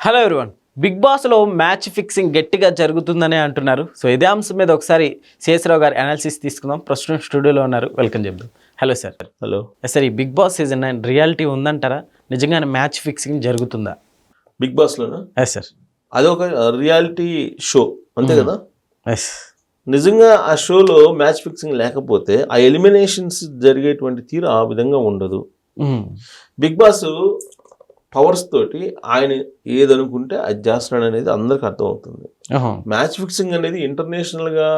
Hello everyone big బాస్లో match fixing గట్టిగా జరుగుతుందనే అంటున్నారు. సో ఇదే అంశం మీద ఒకసారి శేషరావు గారి అనాలిసిస్ తీసుకుందాం. ప్రస్తుతం స్టూడియోలో ఉన్నారు. వెల్కమ్ చెప్దాం హలో సార్ హలో సార్ ఈ Bigg Boss season nine reality ఉందంటారా? నిజంగానే మ్యాచ్ ఫిక్సింగ్ జరుగుతుందా? బిగ్ బాస్లోనా ఎస్ సార్ అదొక రియాలిటీ షో అంతే కదా? ఎస్ నిజంగా ఆ షోలో మ్యాచ్ ఫిక్సింగ్ లేకపోతే ఆ ఎలిమినేషన్స్ జరిగేటువంటి తీరు ఆ విధంగా ఉండదు. బిగ్ బాస్ పవర్స్ తోటి ఆయన ఏదనుకుంటే అది చేస్తున్నాడు అనేది అందరికి అర్థమవుతుంది. మ్యాచ్ ఫిక్సింగ్ అనేది ఇంటర్నేషనల్గా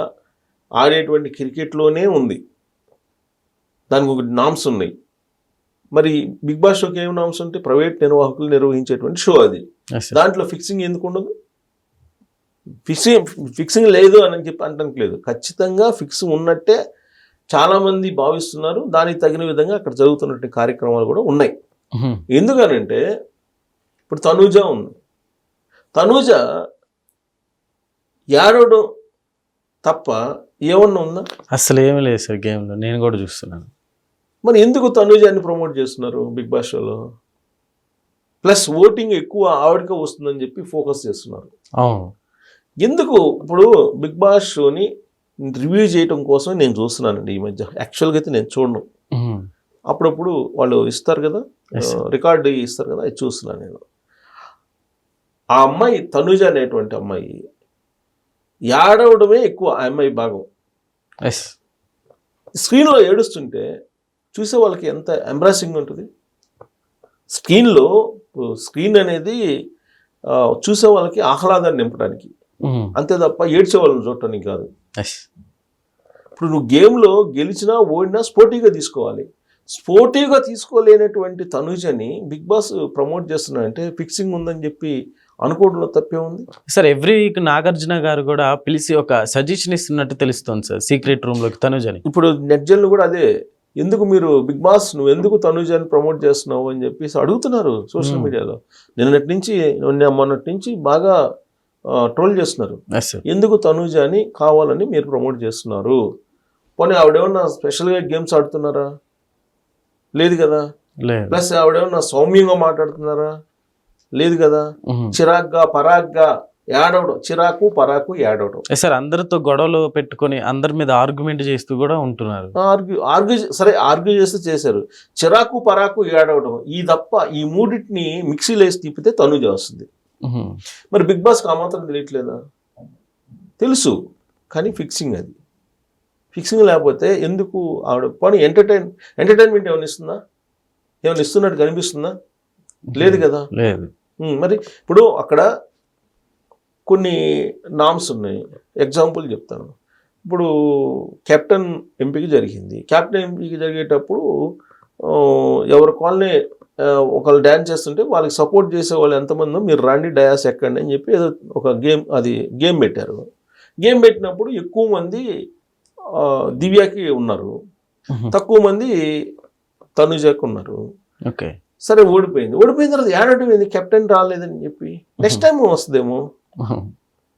ఆడేటువంటి క్రికెట్లోనే ఉంది. దానికి ఒక నామ్స్ ఉన్నాయి. మరి బిగ్ బాస్ షోకి ఏం నామ్స్ ఉంటే ప్రైవేట్ నిర్వాహకులు నిర్వహించేటువంటి షో అది. దాంట్లో ఫిక్సింగ్ ఎందుకు ఉండదు? ఫిక్సింగ్ ఫిక్సింగ్ లేదు అని చెప్పి అంటానికి లేదు ఖచ్చితంగా ఫిక్సింగ్ ఉన్నట్టే చాలామంది భావిస్తున్నారు. దానికి తగిన విధంగా అక్కడ జరుగుతున్నటువంటి కార్యక్రమాలు కూడా ఉన్నాయి. ఎందుకనంటే ఇప్పుడు తనూజ ఉంది. తనూజ ఏడవడం తప్ప ఏమన్నా ఉందా? అసలు ఏమీ లేదు సార్ గేమ్లో నేను కూడా చూస్తున్నాను. మరి ఎందుకు తనూజాన్ని ప్రమోట్ చేస్తున్నారు బిగ్ బాస్ షోలో? ప్లస్ ఓటింగ్ ఎక్కువ ఆవిడకే వస్తుందని చెప్పి ఫోకస్ చేస్తున్నారు. అవును. ఎందుకు ఇప్పుడు బిగ్ బాస్ షోని రివ్యూ చేయడం కోసం నేను చూస్తున్నానండి ఈ మధ్య. యాక్చువల్గా అయితే నేను చూడను. అప్పుడప్పుడు వాళ్ళు ఇస్తారు కదా. రికార్డు ఇస్తారు కదా అది చూస్తున్నాను నేను. ఆ అమ్మాయి తనుజ అనేటువంటి అమ్మాయి ఏడవడమే ఎక్కువ ఆ అమ్మాయి భాగం. స్క్రీన్లో ఏడుస్తుంటే చూసే వాళ్ళకి ఎంత ఎంబ్రాసింగ్ ఉంటుంది. స్క్రీన్లో స్క్రీన్ అనేది చూసే వాళ్ళకి ఆహ్లాదాన్ని నింపడానికి. అంతే తప్ప ఏడ్చే వాళ్ళని చూడటానికి కాదు. ఇప్పుడు నువ్వు గేమ్లో గెలిచినా ఓడినా స్పోర్టివ్గా తీసుకోవాలి. స్పోర్టివ్గా తీసుకోలేనటువంటి తనుజని బిగ్ బాస్ ప్రమోట్ చేస్తున్నాడంటే ఫిక్సింగ్ ఉందని చెప్పి అనుకోవడంలో తప్పే ఉంది? సార్ ఎవ్రీ వీక్ నాగార్జున గారు కూడా పిలిచి ఒక సజెషన్ ఇస్తున్నట్టు తెలుస్తుంది సార్ సీక్రెట్ రూమ్లోకి తనుజని. ఇప్పుడు నెట్జన్లు కూడా అదే ఎందుకు మీరు బిగ్ బాస్ నువ్వు ఎందుకు తనుజని ప్రమోట్ చేస్తున్నావు అని చెప్పేసి అడుగుతున్నారు సోషల్. మీడియాలో. నిన్నటి నుంచి మొన్నటి నుంచి బాగా ట్రోల్ చేస్తున్నారు. ఎందుకు తనుజని కావాలని మీరు ప్రమోట్ చేస్తున్నారు? పోనీ ఆవిడేమన్నా స్పెషల్గా గేమ్స్ ఆడుతున్నారా? లేదు కదా? ప్లస్ ఆవిడేమన్నా సౌమ్యంగా మాట్లాడుతున్నారా? లేదు కదా. చిరాగ్గా పరాగ్గా ఏడవడం చిరాకు పరాకు ఏడవడం సార్ అందరితో గొడవలు పెట్టుకొని అందరి మీద ఆర్గ్యుమెంట్ చేస్తూ కూడా ఉంటున్నారు. ఆర్గ్యూ ఆర్గ్యూ సరే ఆర్గ్యూ చేస్తే చేశారు. చిరాకు పరాకు ఏడవడం ఈ తప్ప ఈ మూడింటిని మిక్సీలో వేసి తిప్పితే తనుజ వస్తుంది. మరి బిగ్ బాస్కి ఆ మాత్రం తెలియట్లేదా? తెలుసు కానీ ఫిక్సింగ్ అది. ఫిక్సింగ్ లేకపోతే ఎందుకు ఆవిడ? పోనీ ఎంటర్టైన్ ఎంటర్టైన్మెంట్ ఏమైనా ఇస్తుందా? ఏమైనా ఇస్తున్నట్టు కనిపిస్తుందా? లేదు కదా? లేదు. మరి ఇప్పుడు అక్కడ కొన్ని నామ్స్ ఉన్నాయి. ఎగ్జాంపుల్ చెప్తాను. ఇప్పుడు కెప్టెన్ ఎంపిక జరిగింది. కెప్టెన్ ఎంపిక జరిగేటప్పుడు ఎవరి కాలనీ ఒకళ్ళు డ్యాన్స్ చేస్తుంటే వాళ్ళకి సపోర్ట్ చేసే వాళ్ళు ఎంతమందో మీరు రండి డయాస్ ఎక్కండి అని చెప్పి ఏదో ఒక గేమ్ అది గేమ్ పెట్టారు. గేమ్ పెట్టినప్పుడు ఎక్కువ మంది దివ్యకి ఉన్నారు. తక్కువ మంది తనుజకి ఉన్నారు. ఓకే. సరే ఓడిపోయింది. ఓడిపోయిన తర్వాత ఏడవడం ఏంది కెప్టెన్ రాలేదని చెప్పి నెక్స్ట్ టైం వస్తుందేమో.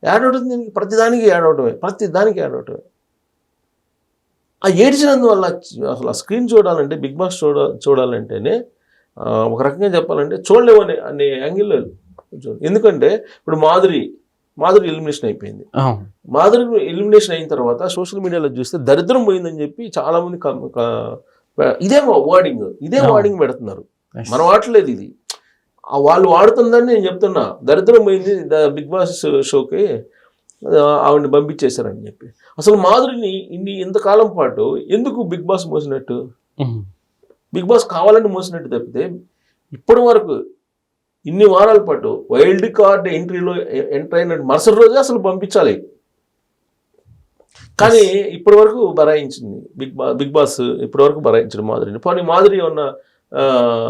ఏడవడం దీనికి ప్రతిదానికి ఏడవటమే ప్రతి దానికి ఏడవటమే ఆ ఏడ్చినందువల్ల అసలు ఆ స్క్రీన్ చూడాలంటే బిగ్ బాస్ చూడ చూడాలంటేనే ఒక రకంగా చెప్పాలంటే చూడలేము అనే అనే యాంగిల్లో. ఎందుకంటే ఇప్పుడు మాధురి మాధురి ఎలిమినేషన్ అయిపోయింది. మాధురి ఎలిమినేషన్ అయిన తర్వాత సోషల్ మీడియాలో చూస్తే దరిద్రం పోయిందని చెప్పి చాలా మంది ఇదే వర్డింగ్ ఇదే. వర్డింగ్ పెడుతున్నారు. మనం వాడలేదు ఇది వాళ్ళు వాడుతుందని నేను చెప్తున్నా దరిద్రం పోయింది బిగ్ బాస్ షోకి ఆవిడని పంపించేశారని చెప్పి అసలు మాధురిని ఇన్ని ఇంతకాలం పాటు ఎందుకు బిగ్ బాస్ మోసినట్టు. బిగ్ బాస్ కావాలని మోసినట్టు తప్పితే ఇప్పటి వరకు ఇన్ని వారాల పాటు వైల్డ్ కార్డ్ ఎంట్రీలో ఎంటర్ అయిన మరుసటి రోజే అసలు పంపించాలి. కానీ ఇప్పటి వరకు బరాయించింది. బిగ్ బా బిగ్ బాస్ ఇప్పటి వరకు బరాయించడు మాధురిని పోనీ మాధురి ఏమన్నా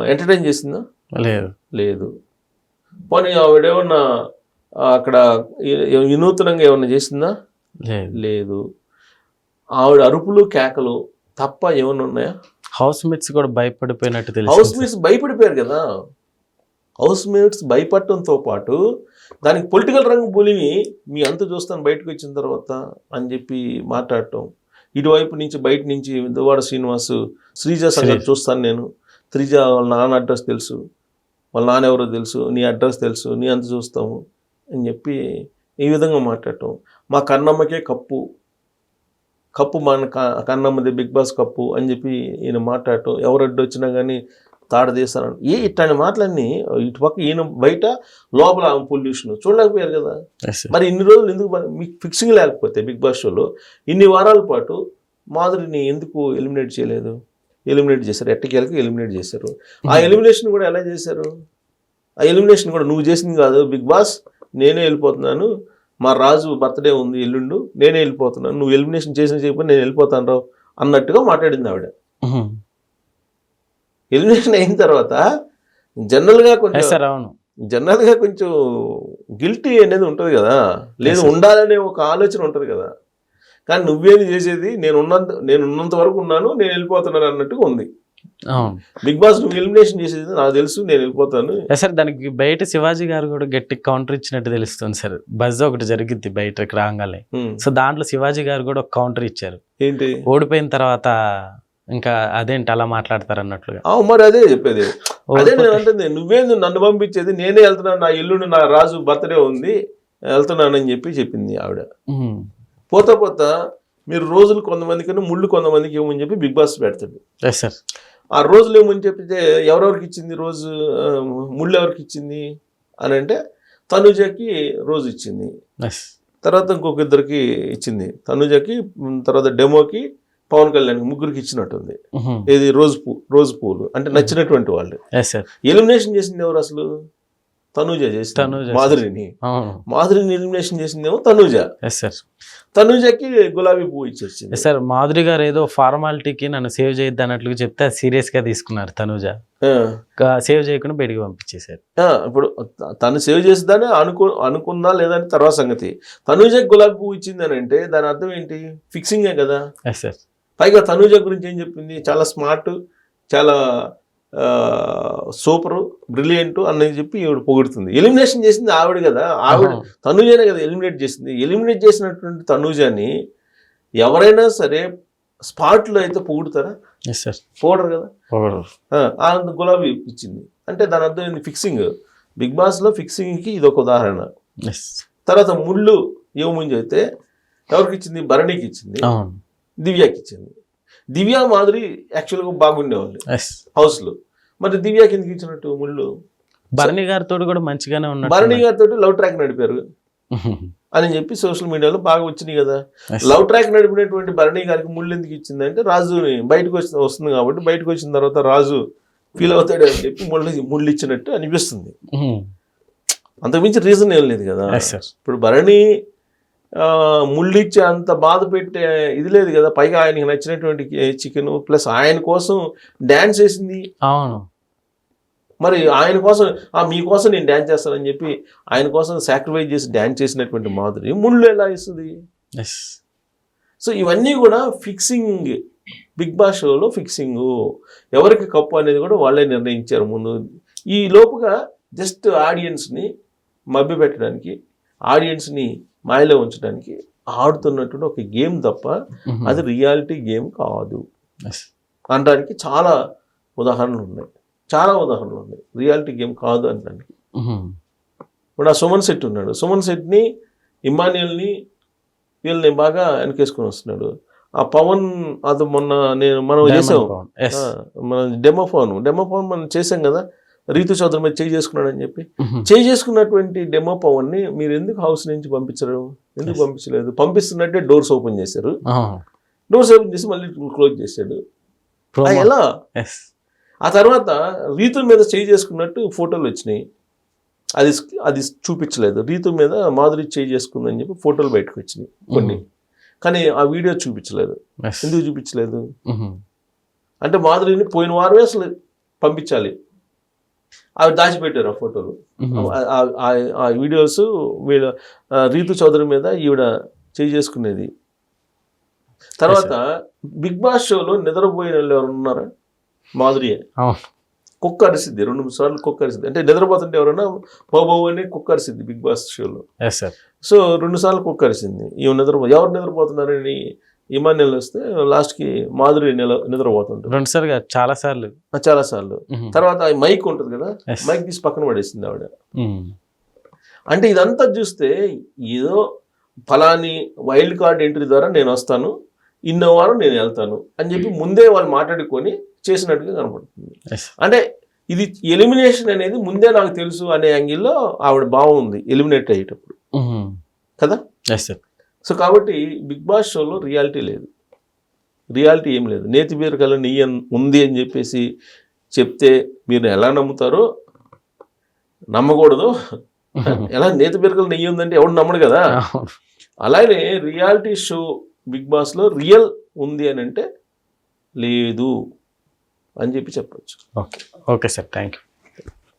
ఎంటర్టైన్ చేసిందా? లేదు. లేదు. పోనీ ఆవిడ ఏమన్నా అక్కడ వినూత్నంగా ఏమన్నా చేసిందా? లేదు. ఆవిడ అరుపులు కేకలు తప్ప ఏమన్నా ఉన్నాయా? హౌస్ మేట్స్ కూడా భయపడిపోయినట్టు హౌస్ తెలుసు మేట్స్ భయపడిపోయారు కదా. హౌస్ మేట్స్ భయపడటంతో పాటు దానికి పొలిటికల్ రంగు పులిని మీ అంత చూస్తాను బయటకు వచ్చిన తర్వాత అని చెప్పి మాట్లాడటం. ఇటువైపు నుంచి బయట నుంచి దువాడ శ్రీనివాస్ శ్రీజ సంగతి. చూస్తాను నేను. శ్రీజ వాళ్ళ నాన్న అడ్రస్ తెలుసు. వాళ్ళ నాన్న ఎవరో తెలుసు. నీ అడ్రస్ తెలుసు. నీ అంత చూస్తాము అని చెప్పి ఈ విధంగా మాట్లాడటం. మా కన్నమ్మకే కప్పు. కప్పు మన కన్నమ్మది బిగ్ బాస్ కప్పు అని చెప్పి ఈయన మాట్లాడటం. ఎవరు అడ్డు వచ్చినా కానీ తాడదీస్తారని ఏ ఇట్లాంటి మాటలన్నీ ఇటు పక్క ఈయన బయట లోపల పొల్యూషన్ చూడలేకపోయారు కదా. మరి ఇన్ని రోజులు ఎందుకు మీకు ఫిక్సింగ్ లేకపోతే బిగ్ బాస్ షోలో ఇన్ని వారాల పాటు మాధురిని ఎందుకు ఎలిమినేట్ చేయలేదు? ఎలిమినేట్ చేశారు. ఎట్టకేలకు ఎలిమినేట్ చేశారు. ఆ ఎలిమినేషన్ కూడా ఎలా చేశారు? ఆ ఎలిమినేషన్ కూడా నువ్వు చేసింది కాదు. బిగ్ బాస్ నేనే వెళ్ళిపోతున్నాను. మా రాజు బర్త్డే ఉంది ఎల్లుండు నేనే వెళ్ళిపోతున్నాను. నువ్వు ఎలిమినేషన్ చేసిన చెప్పి నేను వెళ్ళిపోతాను రావు అన్నట్టుగా మాట్లాడింది ఆవిడ. Mhm. ఎలిమినేషన్ అయిన తర్వాత జనరల్గా కొంచెం sir, అవును. జనరల్గా కొంచెం గిల్టీ అనేది ఉంటుంది కదా. లేదు. ఉండాలనే ఒక ఆలోచన ఉంటుంది కదా. కానీ నువ్వేది చేసేది నేను ఉన్నంత నేను ఉన్నంత వరకు ఉన్నాను నేను వెళ్ళిపోతున్నాను అన్నట్టుగా ఉంది. అవును. బిగ్ బాస్ నువ్వు ఎలిమినేషన్ చేసేది నాకు తెలుసు నేను వెళ్ళిపోతాను. Sir దానికి బయట శివాజీ గారు కూడా గట్టి కౌంటర్ ఇచ్చినట్టు తెలుస్తుంది సార్ బజ్ ఒకటి జరిగింది బయటకు రాగానే. సో దాంట్లో శివాజీ గారు కూడా ఒక కౌంటర్ ఇచ్చారు. ఏంటి? ఓడిపోయిన తర్వాత ఇంకా అదేంటి అలా మాట్లాడతారు అన్నట్లుగా మరి అదే చెప్పేది. అదే నేను అంటుంది నువ్వేంది నన్ను పంపించేది? నేనే వెళ్తున్నాను నా ఇల్లుండి నా రాజు బర్త్డే ఉంది వెళ్తున్నానని చెప్పి చెప్పింది ఆవిడ. పోతా పోతా మీరు రోజులు కొంతమందికి ముళ్ళు కొంతమందికి ఇవ్వమని చెప్పి బిగ్ బాస్ పెడతాడు. sir. ఆ రోజులు ఏమని చెప్పితే ఎవరెవరికి ఇచ్చింది రోజు? ముళ్ళు ఎవరికి ఇచ్చింది? అని అంటే తనుజకి రోజు ఇచ్చింది. తర్వాత ఇంకొక ఇద్దరికి ఇచ్చింది. తనుజకి తర్వాత డెమోకి పవన్ కళ్యాణ్కి ముగ్గురికి ఇచ్చినట్టుంది. ఇది రోజు పూ రోజు పూలు అంటే నచ్చినటువంటి వాళ్ళు. ఎలిమినేషన్ చేసింది ఎవరు అసలు? తనూజ తనూజ మాధురిని. మాధురిని ఎలిమినేషన్ చేసిందేమో తనూజ. సార్ తనూజకి గులాబీ పువ్వు ఇచ్చేసింది. సార్ మాధురి గారు ఏదో ఫార్మాలిటీకి నన్ను సేవ్ చేయొద్దు అన్నట్లుగా చెప్తే సీరియస్గా తీసుకున్నారు తనుజ. సేవ్ చేయకుండా బయటికి పంపించేశారు. ఆ, ఇప్పుడు తను సేవ్ చేసిందని అనుకో అనుకుందా లేదని తర్వాత సంగతి. తనూజకి గులాబీ పువ్వు ఇచ్చింది అని అంటే దాని అర్థం ఏంటి? ఫిక్సింగే కదా. ఎస్ సార్ పైగా తనూజ గురించి ఏం చెప్పింది? చాలా స్మార్ట్ చాలా సూపర్ బ్రిలియంట్ అన్నది చెప్పి ఈవిడ పొగుడుతుంది. ఎలిమినేషన్ చేసింది ఆవిడ కదా. ఆవిడ తనూజనే కదా ఎలిమినేట్ చేసింది. ఎలిమినేట్ చేసినటువంటి తనూజని ఎవరైనా సరే స్పాట్లో అయితే పొగుడుతారా? పొగడరు కదా. ఆ, ఆ గులాబీ ఇచ్చింది అంటే దాని అర్థం ఏంది? ఫిక్సింగ్. బిగ్ బాస్లో ఫిక్సింగ్కి ఇది ఒక ఉదాహరణ తర్వాత ముళ్ళు ఏముంజి అయితే ఎవరికి ఇచ్చింది భరణికి ఇచ్చింది దివ్యాకి ఇచ్చింది. దివ్య మాదిరి యాక్చువల్గా బాగుండేవాళ్ళు. హౌస్లో మరి దివ్యాకి ఎందుకు ఇచ్చినట్టు ముళ్ళు? భరణి గారితో కూడా మంచిగానే భరణి ఉన్నట్టు గారితో లవ్ ట్రాక్ నడిపారు. అని చెప్పి సోషల్ మీడియాలో బాగా వచ్చినాయి కదా. లవ్ ట్రాక్ నడిపినటువంటి భరణి గారికి ముళ్ళు ఎందుకు ఇచ్చింది అంటే రాజుని బయటకు వచ్చి వస్తుంది కాబట్టి బయటకు వచ్చిన తర్వాత రాజు ఫీల్ అవుతాడు అని చెప్పి ముళ్ళు ముళ్ళు ఇచ్చినట్టు అనిపిస్తుంది. అంతకుమించి రీజన్ ఏం లేదు కదా. ఇప్పుడు భరణి ఆ, ముళ్ళు ఇచ్చి అంత బాధ పెట్టే ఇది లేదు కదా. పైగా ఆయనకి నచ్చినటువంటి చికెన్ ప్లస్ ఆయన కోసం డ్యాన్స్ వేసింది. అవును. మరి ఆయన కోసం ఆ మీకోసం నేను డ్యాన్స్ చేస్తానని చెప్పి ఆయన కోసం సాక్రిఫైస్ చేసి డ్యాన్స్ చేసినటువంటి మాధురి ముళ్ళు ఎలా ఇస్తుంది సో ఇవన్నీ కూడా ఫిక్సింగ్ బిగ్ బాస్ షోలో ఫిక్సింగ్. ఎవరికి కప్పు అనేది కూడా వాళ్ళే నిర్ణయించారు ముందు. ఈ లోపుగా జస్ట్ ఆడియన్స్ని మభ్యపెట్టడానికి ఆడియన్స్ని మాయలో ఉంచడానికి ఆడుతున్నటువంటి ఒక గేమ్ తప్ప అది రియాలిటీ గేమ్ కాదు. అనడానికి చాలా ఉదాహరణలు ఉన్నాయి. చాలా ఉదాహరణలు ఉన్నాయి. రియాలిటీ గేమ్ కాదు అనడానికి. ఇప్పుడు ఆ సుమన్ శెట్టి ఉన్నాడు. సుమన్ శెట్టిని ఇమానియల్ని వీళ్ళని బాగా వెనకేసుకొని వస్తున్నాడు. ఆ పవన్ అది మొన్న నేను మనం చేసాం. ఎస్ ఆ, మన డెమోఫోన్. డెమోఫోన్ మనం చేసాం కదా. రీతు చౌదరి మీద చేయి చేసుకున్నాడు అని చెప్పి చేయి చేసుకున్నటువంటి డెమో పవన్ని మీరు ఎందుకు హౌస్ నుంచి పంపించరు? ఎందుకు. పంపించలేదు? పంపిస్తున్నట్టే డోర్స్ ఓపెన్ చేశారు. డోర్స్ ఓపెన్ చేసి మళ్ళీ క్లోజ్ చేశాడు. ఎలా? ఆ తర్వాత రీతు మీద చేయి చేసుకున్నట్టు ఫోటోలు వచ్చినాయి. అది అది చూపించలేదు. రీతు మీద మాధురి చేయి చేసుకుందని చెప్పి ఫోటోలు బయటకు వచ్చినాయి కొన్ని. కానీ ఆ వీడియో చూపించలేదు. ఎందుకు చూపించలేదు? అంటే మాధురిని పోయిన వారమే అసలు పంపించాలి. అవి దాచిపెట్టారు ఆ ఫోటోలు. ఆ- వీడియోస్ వీళ్ళ రీతు చౌదరి మీద ఈవిడ చేయి చేసుకునేది. తర్వాత బిగ్ బాస్ షోలో నిద్రపోయిన వాళ్ళు ఎవరు ఉన్నారా? మాధురియే. కుక్క అరిసిద్ది రెండు మూడు సార్లు కుక్క అరిసిద్ది. అంటే నిద్రపోతుంటే ఎవరైనా బాబు అని కుక్క అరిసిద్ది బిగ్ బాస్ షోలో. సో రెండు సార్లు కుక్క అరిసింది. ఈమె నిద్రపో ఎవరు నిద్రపోతున్నారని ఇమాన్యుల్ వస్తే లాస్ట్కి మాధురి నిల నిద్రపోతుంటారు రెండు సార్లు చాలా సార్లు. చాలా సార్లు. తర్వాత మైక్ ఉంటుంది కదా. మైక్ తీసి పక్కన పడేసింది ఆవిడ. అంటే ఇదంతా చూస్తే ఏదో ఫలాని వైల్డ్ కార్డ్ ఎంట్రీ ద్వారా నేను వస్తాను ఇన్నో వారం నేను వెళ్తాను అని చెప్పి ముందే వాళ్ళు మాట్లాడుకొని చేసినట్టుగా కనపడుతుంది. అంటే ఇది ఎలిమినేషన్ అనేది ముందే నాకు తెలుసు అనే యాంగిల్లో ఆవిడ బాగుంది ఎలిమినేట్ అయ్యేటప్పుడు. కదా? ఎస్ సార్ సో కాబట్టి బిగ్ బాస్ షోలో రియాలిటీ లేదు. రియాలిటీ ఏం లేదు. నేతి బీరకల నెయ్యి ఉంది అని చెప్పేసి చెప్తే మీరు ఎలా నమ్ముతారో నమ్మకూడదు. ఎలా నేతి బీరకల నెయ్యి ఉందంటే ఎవడు నమ్మడు కదా? అలానే రియాలిటీ షో బిగ్ బాస్లో రియల్ ఉంది అని అంటే లేదు అని చెప్పి చెప్పొచ్చు. Okay. Okay sir. Thank you